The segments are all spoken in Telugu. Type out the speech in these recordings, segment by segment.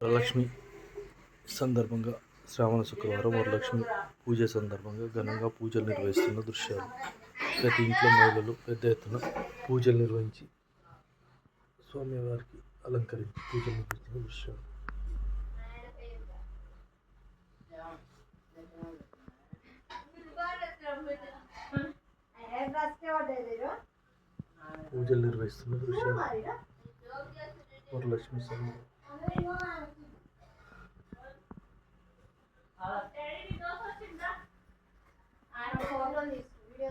వరలక్ష్మి సందర్భంగా శ్రావణ శుక్రవారం వరలక్ష్మి పూజ సందర్భంగా ఘనంగా పూజలు నిర్వహిస్తున్న దృశ్యాలు. ప్రతి ఇంట్లో మహిళలు పెద్ద ఎత్తున పూజలు నిర్వహించి స్వామివారికి అలంకరించి పూజలు నిర్వహిస్తున్న దృశ్యాలు. పూజలు నిర్వహిస్తున్న దృశ్యాలు. వరలక్ష్మి ఫోటోలు తీసుకు వీడియో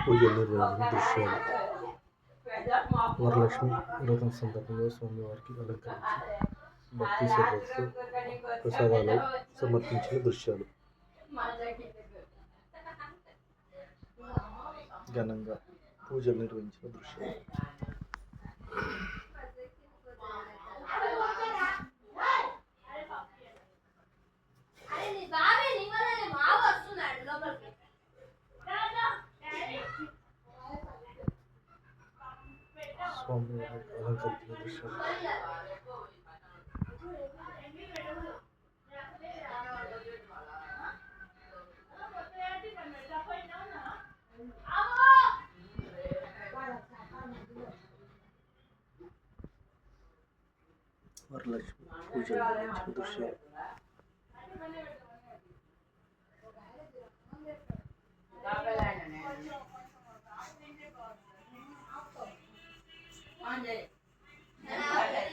పూజలు నిర్వహించిన దృశ్యాలు పెద్ద మాపు. వరలక్ష్మి వ్రతం సందర్భంగా స్వామివారికి అలంకరించి భక్తి సదస్సు ప్రసాదాలు సమర్పించిన దృశ్యాలు. ఘనంగా పూజలు నిర్వహించిన దృశ్యాలు. స్వామి అలంకరించిన దృశ్యాలు. వరలక్ష్మి పూజలు నిర్వహించిన దృశ్యాలు ఆన్ చేయి.